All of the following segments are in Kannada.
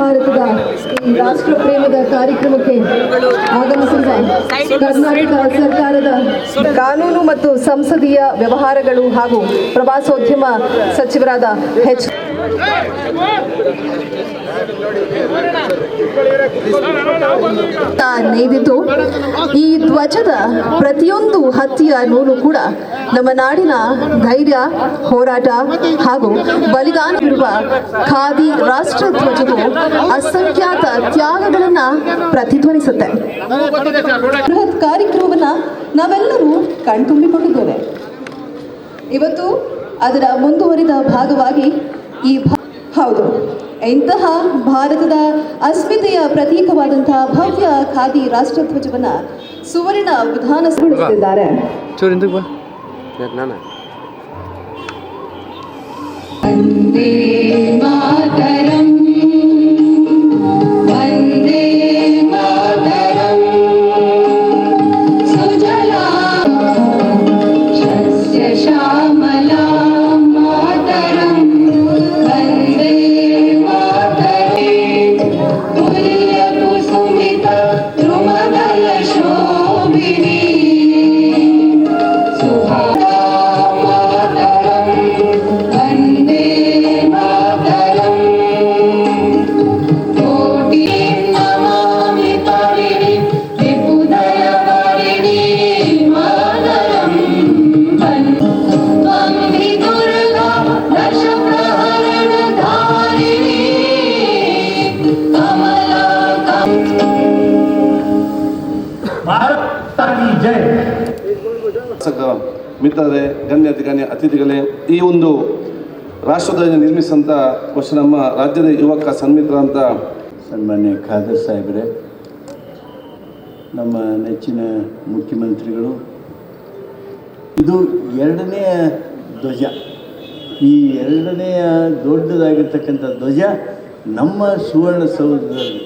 ಭಾರತದ ಈ ರಾಷ್ಟ್ರ ಪ್ರೇಮದ ಕಾರ್ಯಕ್ರಮಕ್ಕೆ ಆಗಮಿಸಿದ. ಕರ್ನಾಟಕ ಸರ್ಕಾರದ ಕಾನೂನು ಮತ್ತು ಸಂಸದೀಯ ವ್ಯವಹಾರಗಳು ಹಾಗೂ ಪ್ರವಾಸೋದ್ಯಮ ಸಚಿವರಾದ ಎಚ್. ನೇದಿತು ಈ ಧ್ವಜದ ಪ್ರತಿಯೊಂದು ಹತ್ತಿಯ ನೂಲು ಕೂಡ ನಮ್ಮ ನಾಡಿನ ಧೈರ್ಯ, ಹೋರಾಟ ಹಾಗೂ ಬಲಿದಾನವಿರುವ ಖಾದಿ ರಾಷ್ಟ್ರ ಧ್ವಜವು ಅಸಂಖ್ಯಾತ ತ್ಯಾಗಗಳನ್ನ ಪ್ರತಿಧ್ವನಿಸುತ್ತೆ. ಬೃಹತ್ ಕಾರ್ಯಕ್ರಮವನ್ನ ನಾವೆಲ್ಲರೂ ಕಣ್ತುಂಬಿಕೊಂಡಿದ್ದೇವೆ. ಇವತ್ತು ಅದರ ಮುಂದುವರಿದ ಭಾಗವಾಗಿ ಈ ಹೌದು. ಇಂತಹ ಭಾರತದ ಅಸ್ಮಿತೆಯ ಪ್ರತೀಕವಾದಂತಹ ಭವ್ಯ ಖಾದಿ ರಾಷ್ಟ್ರಧ್ವಜವನ್ನ ಸುವರ್ಣ ವಿಧಾನಸಭೆ ಚೂರು ಹಿಂದಕ್ಕೆ ಬಾ. ನಾನು? ಶಾಸಕ ಮಿತ್ರರೇ ಗಣ್ಯ ಅತಿ ಗಣ್ಯ ಅತಿಥಿಗಳೇ ಈ ಒಂದು ರಾಷ್ಟ್ರಧ್ವಜ ನಿರ್ಮಿಸಿದಂಥ ವರ್ಷ ನಮ್ಮ ರಾಜ್ಯದ ಯುವಕ ಸನ್ಮಿತ್ರ ಅಂತ. ಸನ್ಮಾನ್ಯ ಖಾದರ್ ಸಾಹೇಬ್ರೆ ನಮ್ಮ ನೆಚ್ಚಿನ ಮುಖ್ಯಮಂತ್ರಿಗಳು ಇದು ಎರಡನೆಯ ಧ್ವಜ. ಈ ಎರಡನೆಯ ದೊಡ್ಡದಾಗಿರ್ತಕ್ಕಂಥ ಧ್ವಜ ನಮ್ಮ ಸುವರ್ಣಸೌಧದಲ್ಲಿ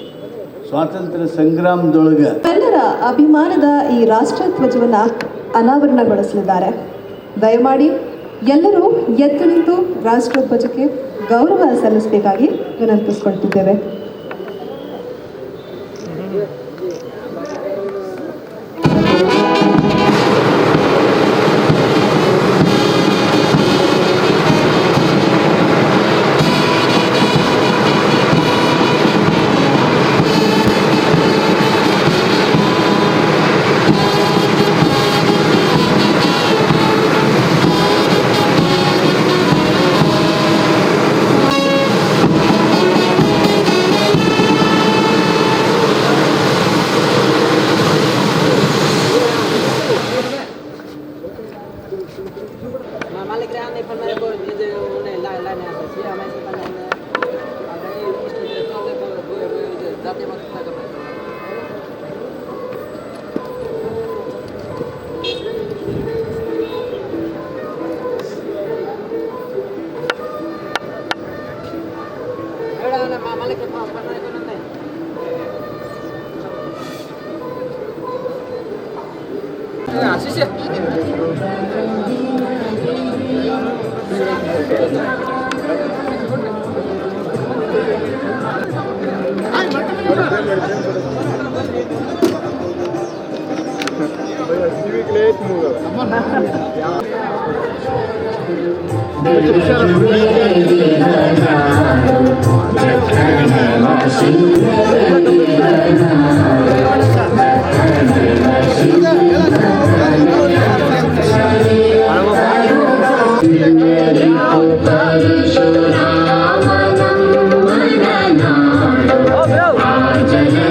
ಸ್ವಾತಂತ್ರ್ಯ ಸಂಗ್ರಾಮದೊಳಗ. ಎಲ್ಲರ ಅಭಿಮಾನದ ಈ ರಾಷ್ಟ್ರಧ್ವಜವನ್ನ ಅನಾವರಣಗೊಳಿಸಲಿದ್ದಾರೆ. ದಯಮಾಡಿ ಎಲ್ಲರೂ ಎದ್ದು ನಿಂತು ರಾಷ್ಟ್ರಧ್ವಜಕ್ಕೆ ಗೌರವ ಸಲ್ಲಿಸಬೇಕಾಗಿ ವಿನಂತಿಸಿಕೊಳ್ತಿದ್ದೇವೆ. ఏమైనా మమ్మల్ని ఉన్నాయి ఆశీష్ Thank you. 心。